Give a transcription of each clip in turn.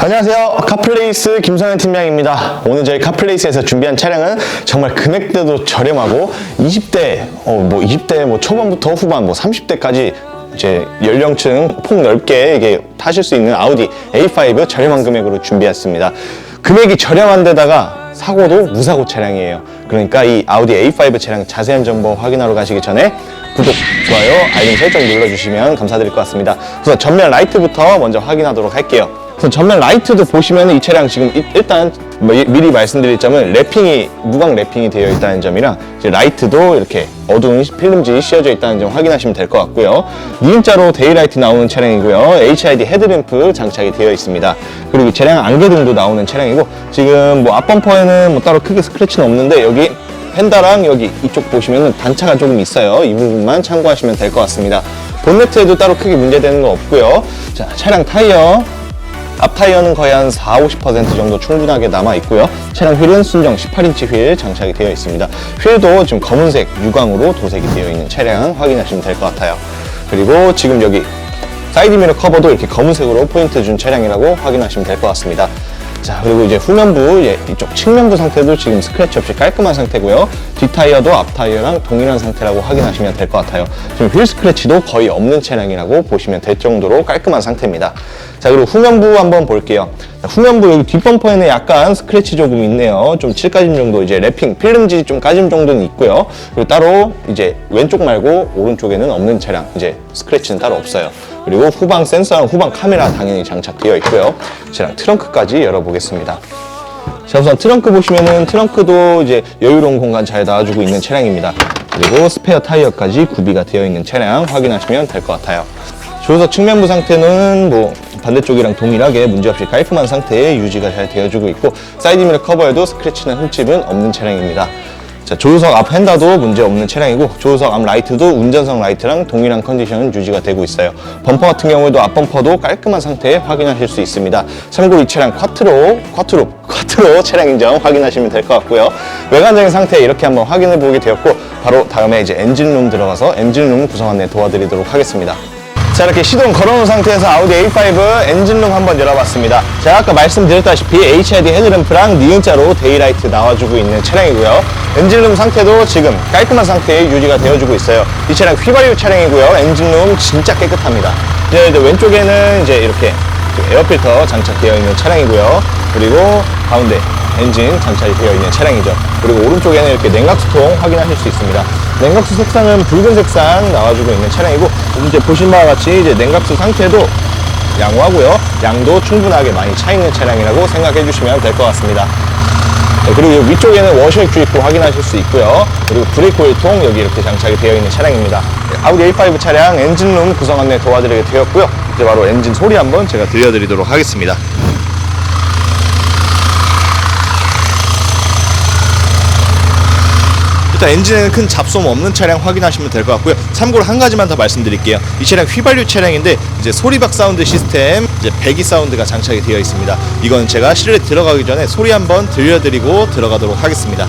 안녕하세요. 카플레이스 김성현 팀장입니다. 오늘 저희 카플레이스에서 준비한 차량은 정말 금액대도 저렴하고 20대, 어, 뭐 20대 뭐 초반부터 후반 뭐 30대까지 이제 연령층 폭 넓게 이게 타실 수 있는 아우디 A5 저렴한 금액으로 준비했습니다. 금액이 저렴한 데다가 사고도 무사고 차량이에요. 그러니까 이 아우디 A5 차량 자세한 정보 확인하러 가시기 전에 구독, 좋아요, 알림 설정 눌러주시면 감사드릴 것 같습니다. 우선 전면 라이트부터 먼저 확인하도록 할게요. 우선 전면 라이트도 보시면 이 차량 지금 이- 일단 뭐 이- 미리 말씀드릴 점은 랩핑이 무광 랩핑이 되어 있다는 점이랑 이제 라이트도 이렇게 어두운 필름지 씌워져 있다는 점 확인하시면 될 것 같고요. 니은자로 데이라이트 나오는 차량이고요. HID 헤드램프 장착이 되어 있습니다. 그리고 이 차량 안개등도 나오는 차량이고 지금 뭐 앞범퍼에는 뭐 따로 크게 스크래치는 없는데 여기 펜다랑 여기 이쪽 보시면은 단차가 조금 있어요. 이 부분만 참고하시면 될 것 같습니다. 본네트에도 따로 크게 문제되는 거 없고요. 자, 차량 타이어. 앞 타이어는 거의 한 4, 50% 정도 충분하게 남아 있고요. 차량 휠은 순정 18인치 휠 장착이 되어 있습니다. 휠도 지금 검은색 유광으로 도색이 되어 있는 차량 확인하시면 될 것 같아요. 그리고 지금 여기 사이드미러 커버도 이렇게 검은색으로 포인트 준 차량이라고 확인하시면 될 것 같습니다. 자 그리고 이제 후면부 예, 이쪽 측면부 상태도 지금 스크래치 없이 깔끔한 상태고요. 뒷타이어도 앞타이어랑 동일한 상태라고 확인하시면 될 것 같아요. 지금 휠 스크래치도 거의 없는 차량이라고 보시면 될 정도로 깔끔한 상태입니다. 자 그리고 후면부 한번 볼게요. 자, 후면부 여기 뒷범퍼에는 약간 스크래치 조금 있네요. 좀 7까짐 정도 이제 랩핑 필름지 좀 까짐 정도는 있고요. 그리고 따로 이제 왼쪽 말고 오른쪽에는 없는 차량 이제 스크래치는 따로 없어요 그리고 후방 센서랑 후방 카메라 당연히 장착되어 있고요. 차량 트렁크까지 열어보겠습니다. 자, 우선 트렁크 보시면은 트렁크도 이제 여유로운 공간 잘 놔주고 있는 차량입니다. 그리고 스페어 타이어까지 구비가 되어 있는 차량 확인하시면 될 것 같아요. 조수석 측면부 상태는 뭐 반대쪽이랑 동일하게 문제없이 깔끔한 상태에 유지가 잘 되어주고 있고 사이드미러 커버에도 스크래치나 흠집은 없는 차량입니다. 자, 조수석 앞 핸다도 문제 없는 차량이고 조수석 앞 라이트도 운전석 라이트랑 동일한 컨디션은 유지가 되고 있어요. 범퍼 같은 경우에도 앞 범퍼도 깔끔한 상태에 확인하실 수 있습니다. 참고로 이 차량 쿼트로, 쿼트로, 쿼트로 차량 인정 확인하시면 될 것 같고요. 외관적인 상태 이렇게 한번 확인해 보게 되었고 바로 다음에 이제 엔진룸 들어가서 엔진룸 구성 안내 도와드리도록 하겠습니다. 자 이렇게 시동 걸어놓은 상태에서 아우디 A5 엔진룸 한번 열어봤습니다. 제가 아까 말씀드렸다시피 HID 헤드램프랑 니은자로 데이라이트 나와주고 있는 차량이고요. 엔진룸 상태도 지금 깔끔한 상태에 유지가 되어주고 있어요. 이 차량 휘발유 차량이고요. 엔진룸 진짜 깨끗합니다. 이제 이제 왼쪽에는 이제 이렇게 에어필터 장착되어 있는 차량이고요. 그리고 가운데 엔진 장착이 되어 있는 차량이죠. 그리고 오른쪽에는 이렇게 냉각수통 확인하실 수 있습니다. 냉각수 색상은 붉은 색상 나와주고 있는 차량이고 이제 보신 바와 같이 이제 냉각수 상태도 양호하고요. 양도 충분하게 많이 차 있는 차량이라고 생각해 주시면 될 것 같습니다. 네, 그리고 위쪽에는 워셔 주입구 확인하실 수 있고요. 그리고 브레이크 오일통 여기 이렇게 장착이 되어 있는 차량입니다. 네, 아우디 A5 차량 엔진룸 구성 안내 도와드리게 되었고요. 이제 바로 엔진 소리 한번 제가 들려드리도록 하겠습니다. 일단 엔진에는 큰 잡소음 없는 차량 확인하시면 될 것 같고요. 참고로 한 가지만 더 말씀드릴게요. 이 차량 휘발유 차량인데 이제 소리박 사운드 시스템, 이제 배기 사운드가 장착이 되어 있습니다. 이건 제가 실내 들어가기 전에 소리 한번 들려드리고 들어가도록 하겠습니다.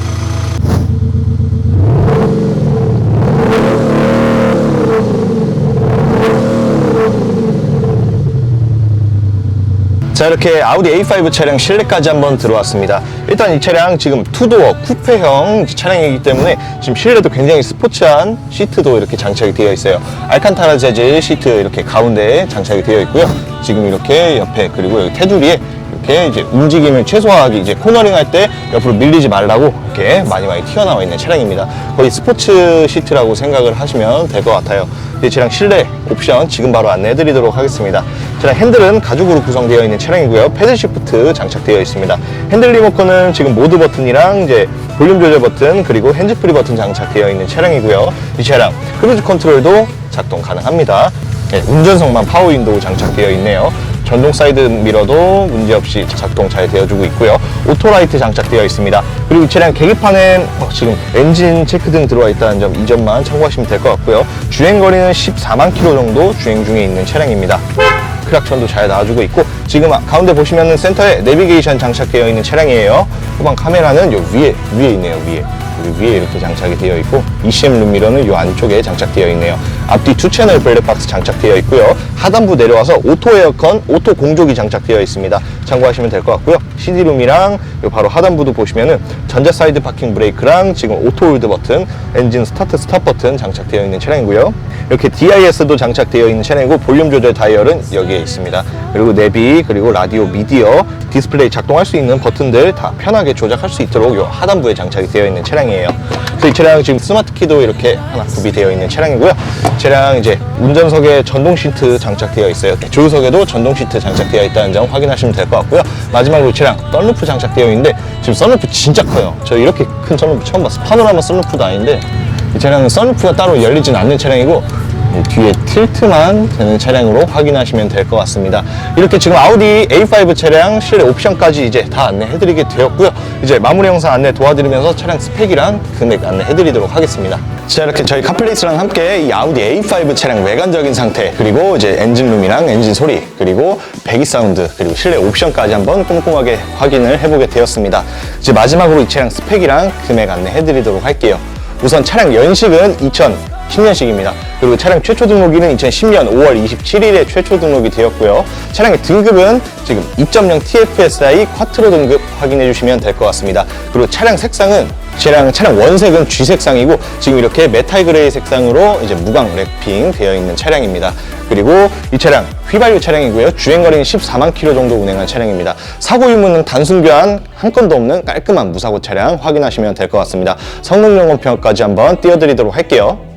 자 이렇게 아우디 A5 차량 실내까지 한번 들어왔습니다. 일단 이 차량 지금 투도어 쿠페형 차량이기 때문에 지금 실내도 굉장히 스포츠한 시트도 이렇게 장착이 되어 있어요. 알칸타라 재질 시트 이렇게 가운데에 장착이 되어 있고요. 지금 이렇게 옆에 그리고 여기 테두리에 이렇게 이제 움직임을 최소화하기 이제 코너링 할 때 옆으로 밀리지 말라고 이렇게 많이 많이 튀어나와 있는 차량입니다. 거의 스포츠 시트라고 생각을 하시면 될 것 같아요. 이 차량 실내 옵션 지금 바로 안내해 드리도록 하겠습니다 차량 핸들은 가죽으로 구성되어 있는 차량이고요 패들 시프트 장착되어 있습니다 핸들 리모컨은 지금 모드 버튼이랑 이제 볼륨 조절 버튼 그리고 핸즈프리 버튼 장착되어 있는 차량이고요 이 차량 크루즈 컨트롤도 작동 가능합니다 네, 운전석만 파워 윈도우 장착되어 있네요 전동 사이드 미러도 문제없이 작동 잘 되어주고 있고요. 오토라이트 장착되어 있습니다. 그리고 이 차량 계기판엔 어, 지금 엔진 체크등 들어와 있다는 점 이 점만 참고하시면 될 것 같고요. 주행 거리는 14만 킬로 정도 주행 중에 있는 차량입니다. 크락션도 잘 나와주고 있고 지금 가운데 보시면은 센터에 내비게이션 장착되어 있는 차량이에요. 후방 카메라는 요 위에 위에 있네요. 위에. 위에 이렇게 장착이 되어 있고 ECM 룸미러는 이 안쪽에 장착되어 있네요. 앞뒤 투 채널 블랙박스 장착되어 있고요. 하단부 내려와서 오토 에어컨, 오토 공조기 장착되어 있습니다. 참고하시면 될 것 같고요. CD룸이랑 요 바로 하단부도 보시면은 전자 사이드 파킹 브레이크랑 지금 오토 홀드 버튼, 엔진 스타트 스탑 버튼 장착되어 있는 차량이고요. 이렇게 DIS도 장착되어 있는 차량이고 볼륨 조절 다이얼은 여기에 있습니다. 그리고 내비, 그리고 라디오, 미디어, 디스플레이 작동할 수 있는 버튼들 다 편하게 조작할 수 있도록 요 하단부에 장착이 되어 있는 차량이에요. 그래서 이 차량 지금 스마트 키도 이렇게 하나 구비되어 있는 차량이고요. 차량 이제 운전석에 전동 시트 장착되어 있어요. 조수석에도 전동 시트 장착되어 있다는 점 확인하시면 될 것 같고요. 마지막으로 이 차량 썬루프 장착되어 있는데 지금 썬루프 진짜 커요. 저 이렇게 큰 썬루프 처음 봤어요. 파노라마 썬루프도 아닌데 이 차량은 썬루프가 따로 열리진 않는 차량이고 이 뒤에 틸트만 되는 차량으로 확인하시면 될 것 같습니다. 이렇게 지금 아우디 A5 차량 실내 옵션까지 이제 다 안내해 드리게 되었고요. 이제 마무리 영상 안내 도와드리면서 차량 스펙이랑 금액 안내해 드리도록 하겠습니다. 자 이렇게 저희 카플레이스랑 함께 이 아우디 A5 차량 외관적인 상태 그리고 이제 엔진룸이랑 엔진 소리 그리고 배기 사운드 그리고 실내 옵션까지 한번 꼼꼼하게 확인을 해보게 되었습니다. 이제 마지막으로 이 차량 스펙이랑 금액 안내해 드리도록 할게요. 우선 차량 연식은 2010년식입니다. 그리고 차량 최초 등록일은 2010년 5월 27일에 최초 등록이 되었고요. 차량의 등급은 지금 2.0 TFSI 쿼트로 등급 확인해 주시면 될 것 같습니다. 그리고 차량 색상은 차량, 차량 원색은 G 색상이고 지금 이렇게 메탈 그레이 색상으로 이제 무광 랩핑 되어 있는 차량입니다. 그리고 이 차량 휘발유 차량이고요. 주행거리는 14만 킬로 정도 운행한 차량입니다. 사고 유무는 단순 교환 한 건도 없는 깔끔한 무사고 차량 확인하시면 될 것 같습니다. 성능 점검 평까지 한번 띄워드리도록 할게요.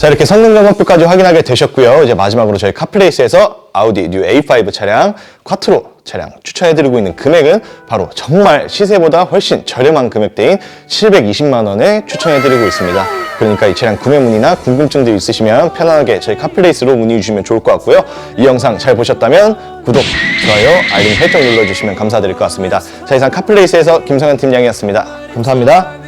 자 이렇게 성능 점검표까지 확인하게 되셨고요. 이제 마지막으로 저희 카플레이스에서 아우디 뉴 A5 차량 쿼트로 차량 추천해드리고 있는 금액은 바로 정말 시세보다 훨씬 저렴한 금액대인 720만 원에 추천해드리고 있습니다. 그러니까 이 차량 구매 문의나 궁금증들 있으시면 편안하게 저희 카플레이스로 문의 주시면 좋을 것 같고요. 이 영상 잘 보셨다면 구독, 좋아요, 알림 설정 눌러주시면 감사드릴 것 같습니다. 자 이상 카플레이스에서 김성현 팀장이었습니다. 감사합니다.